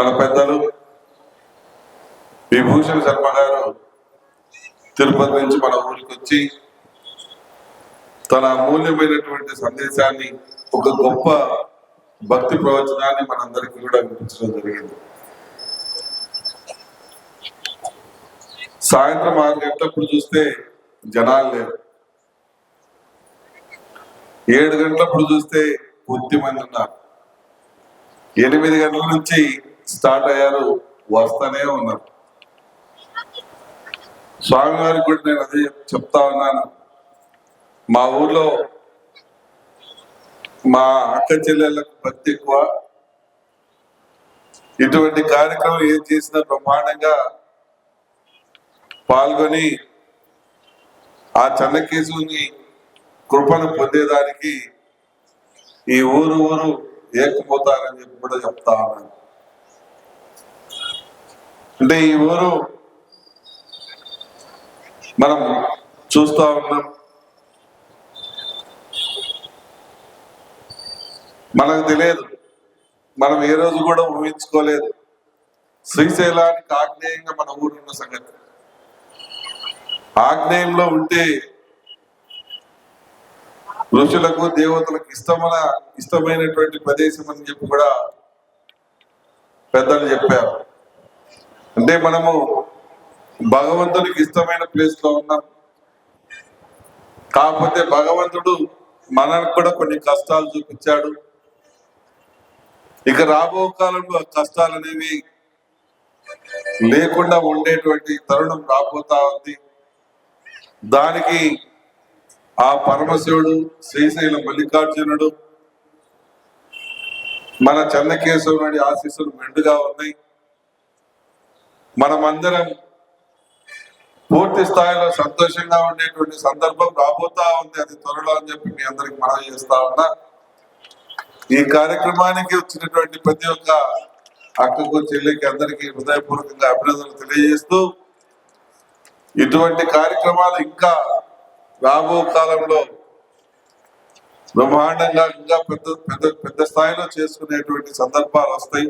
మన పెద్దలు విభూషణ్ శర్మ గారు తిరుపతి నుంచి మన ఊరికి వచ్చి తన అమూల్యమైనటువంటి సందేశాన్ని ఒక గొప్ప భక్తి ప్రవచనాన్ని మనందరికీ కూడా వినిపించడం జరిగింది. సాయంత్రం ఆరు గంటలప్పుడు చూస్తే జనాలు లేరు. ఏడు గంటలప్పుడు చూస్తే కొద్ది మంది ఉన్నారు. ఎనిమిది గంటల నుంచి స్టార్ట్ అయ్యారు. వస్తానే ఉన్నారు. స్వామివారికి కూడా నేను అదే చెప్తా ఉన్నాను. మా ఊర్లో మా అక్క చెల్లెళ్ళకు భక్తి ఎక్కువ ఇటువంటి కార్యక్రమం ఏం చేసినా బ్రహ్మాండంగా పాల్గొని ఆ చంద్రకేశుని కృపను పొందేదానికి ఈ ఊరు ఊరు ఏకపోతారని చెప్పి కూడా చెప్తా ఉన్నాను. అంటే ఈ ఊరు మనం చూస్తూ ఉన్నాం. మనకు తెలియదు. మనం ఏ రోజు కూడా ఊహించుకోలేదు. శ్రీశైలానికి ఆగ్నేయంగా మన ఊరు ఉన్న సంగతి. ఆగ్నేయంలో ఉంటే ఋషులకు దేవతలకు ఇష్టమైన ఇష్టమైనటువంటి ప్రదేశం అని చెప్పి కూడా పెద్దలు చెప్పారు. అంటే మనము భగవంతునికి ఇష్టమైన ప్లేస్లో ఉన్నాం. కాకపోతే భగవంతుడు మనకు కూడా కొన్ని కష్టాలు చూపించాడు. ఇక రాబో కాలంలో ఆ కష్టాలు అనేవి లేకుండా ఉండేటువంటి తరుణం రాబోతా ఉంది. దానికి ఆ పరమశివుడు శ్రీశైల మల్లికార్జునుడు మన చెన్నకేశవుడి ఆశీస్సులు మెండుగా ఉన్నాయి. మనమందరం పూర్తి స్థాయిలో సంతోషంగా ఉండేటువంటి సందర్భం రాబోతా ఉంది. అది త్వరలో అని చెప్పి మీ అందరికి మనం చేస్తా ఉన్నా. ఈ కార్యక్రమానికి వచ్చినటువంటి ప్రతి ఒక్క అక్కకు చెల్లికి అందరికీ హృదయపూర్వకంగా అభినందనలు తెలియజేస్తూ ఇటువంటి కార్యక్రమాలు ఇంకా రాబో కాలంలో బ్రహ్మాండంగా ఇంకా పెద్ద పెద్ద పెద్ద స్థాయిలో చేసుకునేటువంటి సందర్భాలు వస్తాయి.